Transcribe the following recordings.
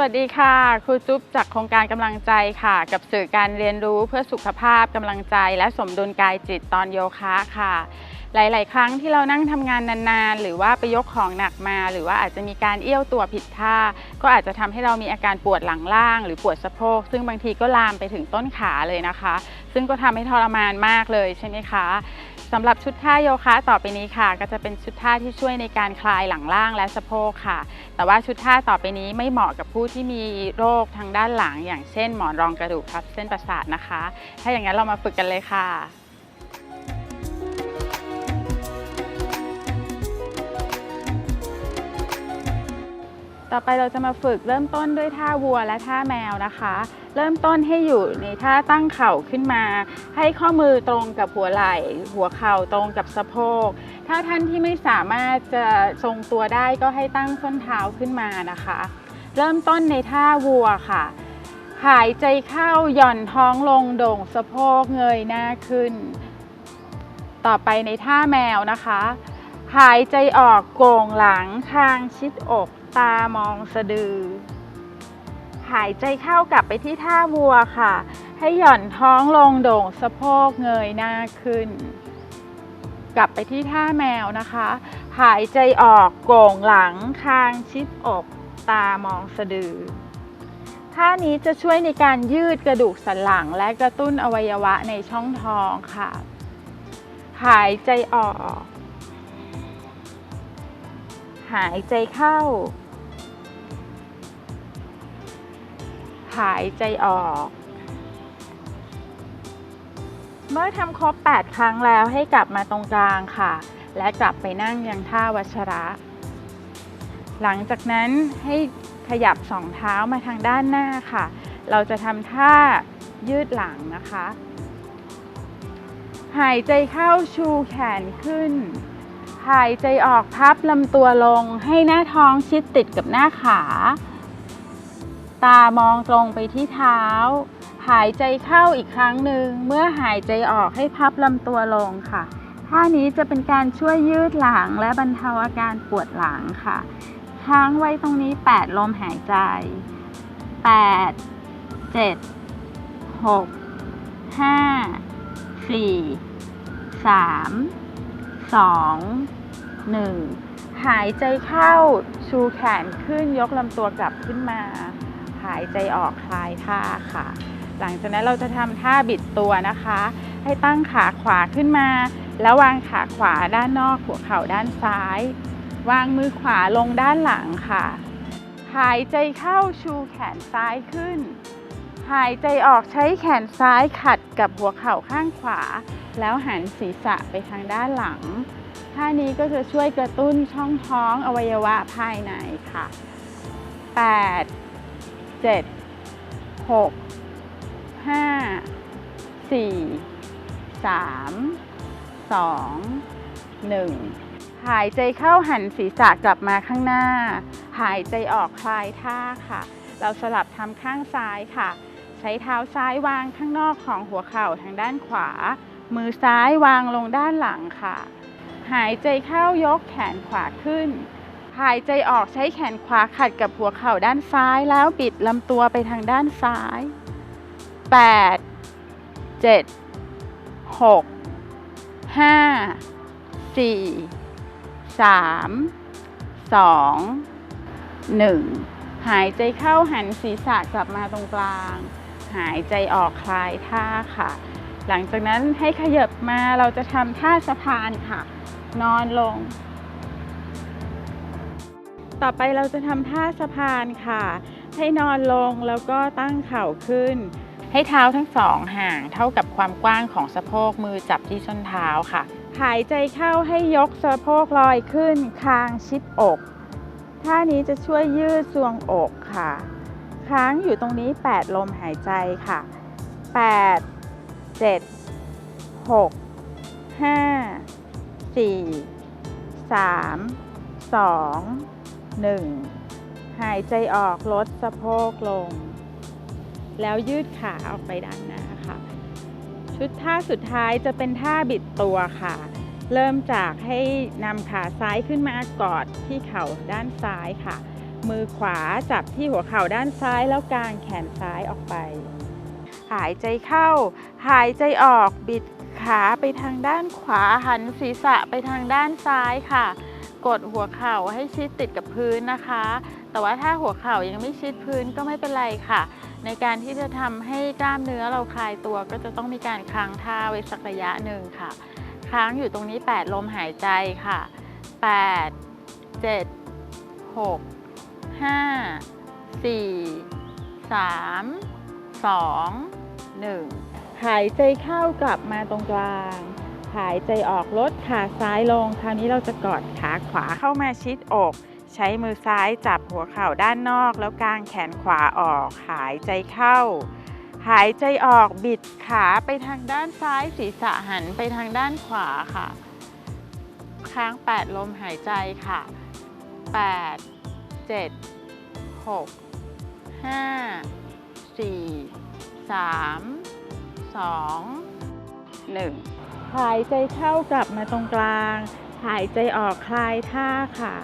วัสดีค่ะ ครูจุ๊บจากโครงการกำลังใจค่ะ กับสื่อการเรียนรู้เพื่อสุขภาพกำลังใจ และสมดุลกายจิตตอนโยคะค่ะ หลาย ๆ ครั้งที่เรานั่งทำงานนาน ๆ หรือว่าไปยกของหนักมา หรือว่าอาจจะมีการเอี้ยวตัวผิดท่า ก็อาจจะทำให้เรามีอาการปวดหลังล่าง หรือปวดสะโพก ซึ่งบางทีก็ลามไปถึงต้นขาเลยนะคะ ซึ่งก็ทำให้ทรมานมากเลยใช่ไหมคะ สำหรับชุดท่าโยคะต่อไปนี้ค่ะ ก็จะเป็นชุดท่าที่ช่วยในการคลายหลังล่างและสะโพกค่ะ แต่ว่าชุดท่าต่อไปนี้ไม่เหมาะกับผู้ที่มีโรคทางด้านหลัง อย่างเช่น หมอนรองกระดูกทับเส้นประสาทนะคะ ถ้าอย่างนั้นเรามาฝึกกันเลยค่ะต่อไปเราจะมาฝึกเริ่มต้นด้วยท่าวัวและท่าแมวนะคะ เริ่มต้นให้อยู่ในท่าตั้งเข่าขึ้นมา ให้ข้อมือตรงกับหัวไหล่ หัวเข่าตรงกับสะโพก ถ้าท่านที่ไม่สามารถจะทรงตัวได้ก็ให้ตั้งส้นเท้าขึ้นมานะคะ เริ่มต้นในท่าวัวค่ะ หายใจเข้าหย่อนท้องลงโด่งสะโพกเงยหน้าขึ้น ต่อไปในท่าแมวนะคะ หายใจออกโก่งหลังคางชิดอก ตามองสะดือ หายใจเข้ากลับไปที่ท่าวัวค่ะ ให้หย่อนท้องลงโด่งสะโพกเงยหน้าขึ้น กลับไปที่ท่าแมวนะคะ หายใจออกโก่งหลังคางชิดอกตามองสะดือ ท่านี้จะช่วยในการยืดกระดูกสันหลังและกระตุ้นอวัยวะในช่องท้องค่ะ หายใจออก หายใจเข้าายใจออก เมื่อทำครบ 8 ครั้งแล้วให้กลับมาตรงกลางค่ะ และกลับไปนั่งยังท่าวัชระ หลังจากนั้นให้ขยับสองเท้ามาทางด้านหน้าค่ะ เราจะทำท่ายืดหลังนะคะ หายใจเข้าชูแขนขึ้น หายใจออกพับลำตัวลงให้หน้าท้องชิดติดกับหน้าขา ตามองตรงไปที่เท้า หายใจเข้าอีกครั้งหนึ่ง เมื่อหายใจออกให้พับลำตัวลงค่ะ ท่านี้จะเป็นการช่วยยืดหลังและบรรเทาอาการปวดหลังค่ะ ค้างไว้ตรงนี้ 8 ลมหายใจ 8 7 6 5 4 3 2 1หายใจเข้าชูแขนขึ้นยกลำตัวกลับขึ้นมา หายใจออกคลายท่าค่ะ หลังจากนั้นเราจะทำท่าบิดตัวนะคะ ให้ตั้งขาขวาขึ้นมา แล้ววางขาขวาด้านนอกหัวเข่าด้านซ้าย วางมือขวาลงด้านหลังค่ะ หายใจเข้าชูแขนซ้ายขึ้น หายใจออกใช้แขนซ้ายขัดกับหัวเข่าข้างขวา แล้วหันศีรษะไปทางด้านหลังท่านี้ก็จะช่วยกระตุ้นช่องท้องอวัยวะภายในค่ะ 8 7 6 5 4 3 2 1หายใจเข้าหันศีรษะกลับมาข้างหน้า หายใจออกคลายท่าค่ะ เราสลับทำข้างซ้ายค่ะ ใช้เท้าซ้ายวางข้างนอกของหัวเข่าทางด้านขวา มือซ้ายวางลงด้านหลังค่ะ หายใจเข้ายกแขนขวาขึ้นายใจออกใช้แขนขวาขัดกับหัวเข่าด้านซ้ายแล้วบิดลำตัวไปทางด้านซ้าย 8 7 6 5 4 3 2 1 หายใจเข้าหันศีรษะกลับมาตรงกลาง หายใจออกคลายท่าค่ะ หลังจากนั้นให้ขยับมาเราจะทำท่าสะพานค่ะ นอนลง ต่อไปเราจะทำท่าสะพานค่ะ ให้นอนลงแล้วก็ตั้งเข่าขึ้น ให้เท้าทั้งสองห่างเท่ากับความกว้างของสะโพกมือจับที่ส้นเท้าค่ะ หายใจเข้าให้ยกสะโพกลอยขึ้น คางชิดอก ท่านี้จะช่วยยืดทรวงอกค่ะ ค้างอยู่ตรงนี้ 8 ลมหายใจค่ะ 8 7 6 5 4 3 2 1 หายใจออกลดสะโพกลง แล้วยืดขาออกไปด้านหน้าค่ะ ชุดท่าสุดท้ายจะเป็นท่าบิดตัวค่ะ เริ่มจากให้นำขาซ้ายขึ้นมากอดที่เข่าด้านซ้ายค่ะ มือขวาจับที่หัวเข่าด้านซ้ายแล้วกางแขนซ้ายออกไป หายใจเข้า หายใจออกบิดขาไปทางด้านขวาหันศีรษะไปทางด้านซ้ายค่ะ กดหัวเข่าให้ชิดติดกับพื้นนะคะ แต่ว่าถ้าหัวเข่ายังไม่ชิดพื้นก็ไม่เป็นไรค่ะ ในการที่จะทำให้กล้ามเนื้อเราคลายตัว ก็จะต้องมีการค้างท่าไว้สักระยะหนึ่งค่ะ ค้างอยู่ตรงนี้ 8 ลมหายใจค่ะ 8 7 6 5 4 3 2 1 หายใจเข้ากลับมาตรงกลาง หายใจออกลดขาซ้ายลง คราวนี้เราจะกอดขาขวาเข้ามาชิดอก ใช้มือซ้ายจับหัวเข่าด้านนอก แล้วกางแขนขวาออก หายใจเข้า หายใจออกบิดขาไปทางด้านซ้ายศีรษะหันไปทางด้านขวาค่ะ ค้าง 8 ลมหายใจค่ะ 8 7 6 5 4 3 2 1 หายใจเข้ากลับมาตรงกลาง หายใจออกคลายท่าค่ะ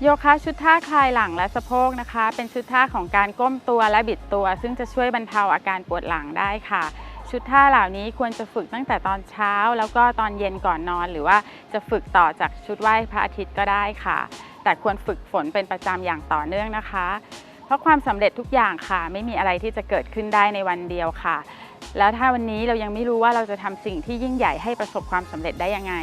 โยคะชุดท่าคลายหลังและสะโพกนะคะ เป็นชุดท่าของการก้มตัวและบิดตัว ซึ่งจะช่วยบรรเทาอาการปวดหลังได้ค่ะชุดท่าเหล่านี้ควรจะฝึกตั้งแต่ตอนเช้า แล้วก็ตอนเย็นก่อนนอน หรือว่าจะฝึกต่อจากชุดไหว้พระอาทิตย์ก็ได้ค่ะ แต่ควรฝึกฝนเป็นประจำอย่างต่อเนื่องนะคะ เพราะความสำเร็จทุกอย่างค่ะ ไม่มีอะไรที่จะเกิดขึ้นได้ในวันเดียวค่ะ แล้วถ้าวันนี้เรายังไม่รู้ว่าเราจะทำสิ่งที่ยิ่งใหญ่ให้ประสบความสำเร็จได้ยังไง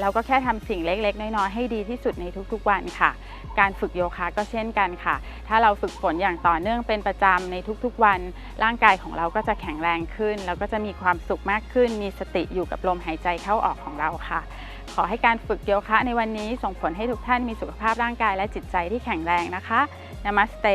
เราก็แค่ทำสิ่งเล็ก ๆ น้อยๆให้ดีที่สุดในทุกๆวันค่ะ การฝึกโยคะก็เช่นกันค่ะ ถ้าเราฝึกฝนอย่างต่อเนื่องเป็นประจำในทุกๆวัน ร่างกายของเราก็จะแข็งแรงขึ้น แล้วก็จะมีความสุขมากขึ้น มีสติอยู่กับลมหายใจเข้าออกของเราค่ะขอให้การฝึกโยคะในวันนี้ส่งผลให้ทุกท่านมีสุขภาพร่างกายและจิตใจที่แข็งแรงนะคะนามัสเต